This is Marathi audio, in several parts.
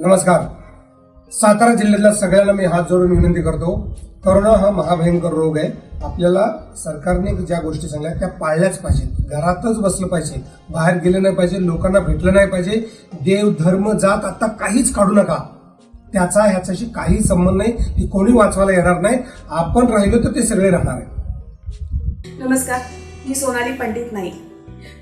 नमस्कार. सातारा जिल्ह्यातल्या सगळ्यांना मी हात जोडून विनंती करतो करोना हा महाभयंकर रोग आहे. आपल्याला सरकारने ज्या गोष्टी सांगल्या त्या पाळल्याच पाहिजेत. घरातच बसलं पाहिजे बाहेर गेलं नाही पाहिजे लोकांना भेटलं नाही पाहिजे. देव धर्म जात आता काहीच काढू नका. त्याचा ह्याच्याशी काही संबंध नाही की कोणी वाचवायला येणार नाही. आपण राहिलो तर ते सगळे राहणार आहे नमस्कार. मी सोनाली पंडित नाईक.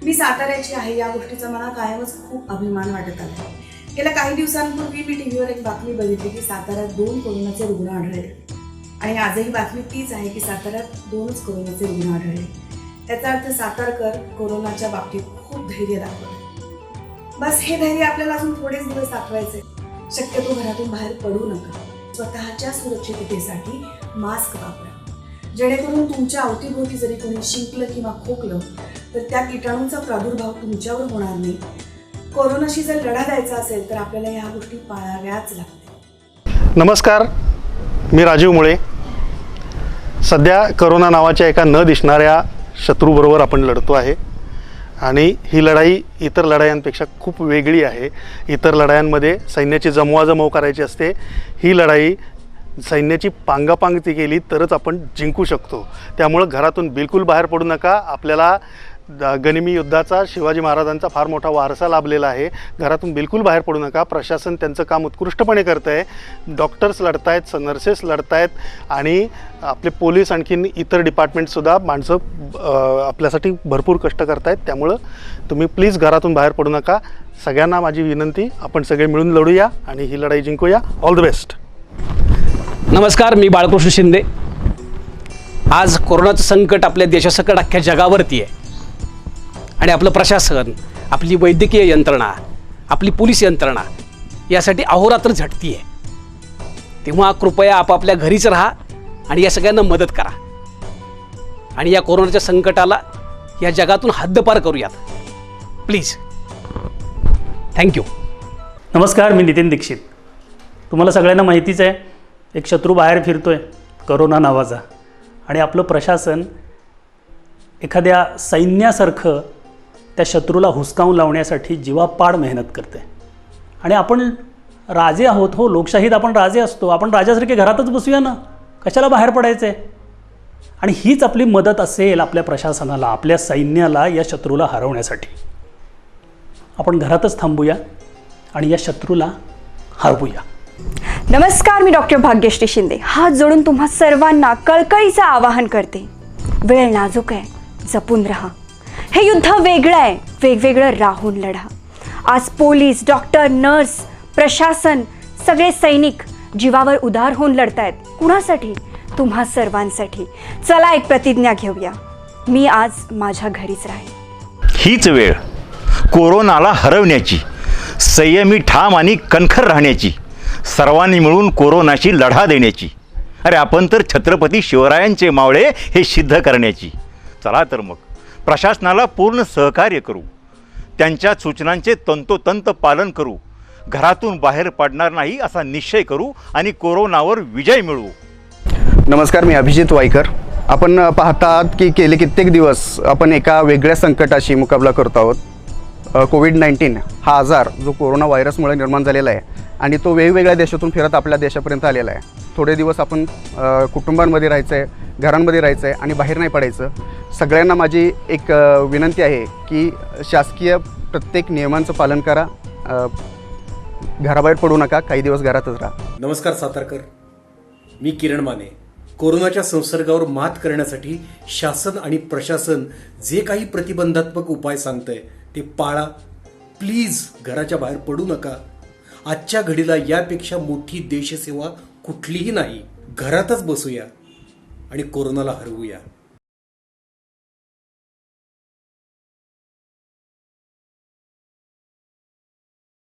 मी साताऱ्याची आहे. या गोष्टीचा मला कायमच खूप अभिमान वाटत आहे. गेल्या काही दिवसांपूर्वी मी टी व्हीवर एक बातमी बघितली की साताऱ्यात दोन कोरोनाचे रुग्ण आढळले. आणि आजही बातमी तीच आहे की साताऱ्यात दोनच कोरोनाचे रुग्ण आढळले. त्याचा अर्थ सातारकर कोरोनाच्या बाबतीत खूप धैर्य दाखवलं. बस हे धैर्य आपल्याला अजून थोडेच दिवस दाखवायचे शक्यतो घरातून बाहेर पडू नका. स्वतःच्या सुरक्षिततेसाठी मास्क वापरा. जेणेकरून तुमच्या अवतीभोवती जरी कोणी शिंकलं किंवा खोकलं तर त्या किटाणूंचा प्रादुर्भाव तुमच्यावर होणार नाही. कोरोनाशी जर लढा द्यायचा असेल तर आपल्याला ह्या गोष्टी पाळाव्याच लागतील. नमस्कार मी राजीव मुळे. सध्या करोना नावाच्या एका न दिसणाऱ्या शत्रूबरोबर आपण लढतो आहे. आणि ही लढाई इतर लढायांपेक्षा खूप वेगळी आहे. इतर लढायांमध्ये सैन्याची जमवाजमव करायची असते. ही लढाई सैन्याची पांगापांगती केली तरच आपण जिंकू शकतो. त्यामुळं घरातून बिलकुल बाहेर पडू नका. आपल्याला गनिमी युद्धाचा शिवाजी महाराजांचा फार मोठा वारसा लाभलेला आहे. घरातून बिलकुल बाहेर पडू नका. प्रशासन त्यांचं काम उत्कृष्टपणे करतं आहे डॉक्टर्स लढत आहेत नर्सेस लढत आहेत आणि आपले पोलीस आणखीन इतर डिपार्टमेंटसुद्धा माणसं आपल्यासाठी भरपूर कष्ट करत आहेत त्यामुळं तुम्ही प्लीज घरातून बाहेर पडू नका. सगळ्यांना माझी विनंती आपण सगळे मिळून लढूया आणि ही लढाई जिंकूया. ऑल द बेस्ट नमस्कार मी बाळकृष्ण शिंदे. आज कोरोनाचं संकट आपल्या देशासकट अख्ख्या जगावरती आहे. आणि आपलं प्रशासन आपली वैद्यकीय यंत्रणा आपली पोलीस यंत्रणा यासाठी अहोरात्र झटती आहे तेव्हा कृपया आपापल्या घरीच राहा आणि या सगळ्यांना मदत करा. आणि या कोरोनाच्या संकटाला या जगातून हद्दपार करूयात. प्लीज थँक्यू नमस्कार मी नितीन दीक्षित. तुम्हाला सगळ्यांना माहितीच आहे एक शत्रू बाहेर फिरतो आहे करोना नावाचा. आणि आपलं प्रशासन एखाद्या सैन्यासारखं त्या शत्रूला हुसकावून लावण्यासाठी जीवापाड मेहनत करते. आणि आपण राजे आहोत हो लोकशाहीत आपण राजे असतो. आपण राजासारखे घरातच बसूया ना. कशाला बाहेर पडायचं आहे आणि हीच आपली मदत असेल आपल्या प्रशासनाला आपल्या सैन्याला या शत्रूला हरवण्यासाठी. आपण घरातच थांबूया आणि या शत्रूला हरवूया. नमस्कार मी डॉक्टर भाग्यश्री शिंदे. हात जोडून तुम्हा सर्वांना कळकळीचं आवाहन करते. वेळ नाजूक आहे. जपून राहा. हे युद्ध वेगळं आहे. वेगवेगळं राहून लढा. आज पोलीस डॉक्टर नर्स प्रशासन सगळे सैनिक जीवावर उधार होऊन लढतायत. कुणासाठी? तुम्हा सर्वांसाठी. चला एक प्रतिज्ञा घेऊया. मी आज माझ्या घरीच राहील हीच वेळ. कोरोनाला हरवण्याची. संयमी ठाम आणि कणखर राहण्याची. सर्वांनी मिळून कोरोनाशी लढा देण्याची. अरे आपण तर छत्रपती शिवरायांचे मावळे हे सिद्ध करण्याची. चला तर मग. प्रशासनाला पूर्ण सहकार्य करू. त्यांच्या सूचनांचे तंतोतंत पालन करू. घरातून बाहेर पडणार नाही असा निश्चय करू आणि कोरोनावर विजय मिळवू. नमस्कार मी अभिजित वाईकर. आपण पाहतात की गेले कित्येक दिवस आपण एका वेगळ्या संकटाशी मुकाबला करत आहोत. कोविड नाईन्टीन हा आजार जो कोरोना व्हायरसमुळे निर्माण झालेला आहे आणि तो वेगवेगळ्या देशातून फिरत आपल्या देशापर्यंत आलेला आहे. थोडे दिवस आपण कुटुंबांमध्ये राहायचं आहे घरांमध्ये राहायचं आहे आणि बाहेर नाही पडायचं. सगळ्यांना माझी एक विनंती आहे की शासकीय प्रत्येक नियमांचं पालन करा. घराबाहेर पडू नका काही दिवस घरातच राहा. नमस्कार सातारकर. मी किरण माने. कोरोनाच्या संसर्गावर मात करण्यासाठी शासन आणि प्रशासन जे काही प्रतिबंधात्मक उपाय सांगतंय ते पाळा. प्लीज घराच्या बाहेर पडू नका. आजच्या घडीला यापेक्षा मोठी देशसेवा कुठलीही नाही. घरातच बसूया आणि कोरोनाला हरवूया.